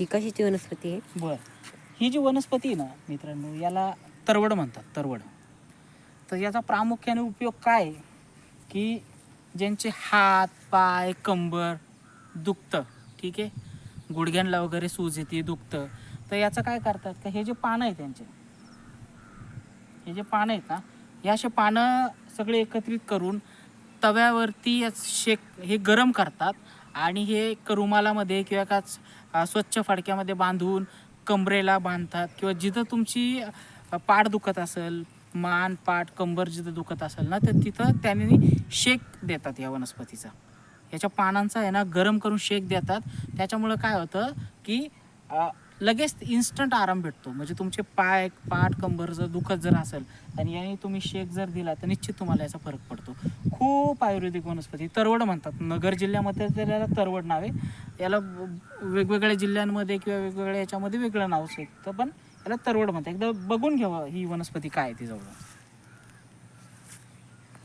ही कशाची वनस्पती आहे? बर. ही जी वनस्पती आहे ना मित्रांनो याला तरवड म्हणतात तरवड. तर याचा प्रामुख्याने उपयोग काय आहे? की ज्यांचे हात पाय कंबर दुखतं ठीक आहे? गुडघ्यांना वगैरे सूज येते दुखतं. तर याचं काय करतात का हे जे पानं आहे त्यांचे हे जे पानं आहेत ना हे असे पानं सगळे एकत्रित करून तव्यावरती शेक हे गरम करतात आणि हे एक रुमालामध्ये किंवा एकाच स्वच्छ फडक्यामध्ये बांधून कमरेला बांधतात किंवा जिथं तुमची पाठ दुखत असेल मान पाठ कंबर जिथं दुखत असेल ना तर तिथं त्यांनी शेक देतात या वनस्पतीचा. याच्या पानांचा आहे ना गरम करून शेक देतात. त्याच्यामुळं काय होतं की लगेच इन्स्टंट आराम भेटतो. म्हणजे तुमचे पाय पाठ कंबर जर दुखत जर असेल आणि याने तुम्ही शेक जर दिला तर निश्चित तुम्हाला याचा फरक पडतो. खूप आयुर्वेदिक वनस्पती तरवड म्हणतात. नगर जिल्ह्यामध्ये तर याला तरवड नाव आहे. याला वेगवेगळ्या जिल्ह्यांमध्ये किंवा वेगवेगळ्या याच्यामध्ये वेगळं नाव असतं पण याला तरवड म्हणतात. एकदा बघून घ्यावं ही वनस्पती काय आहे ती जवळ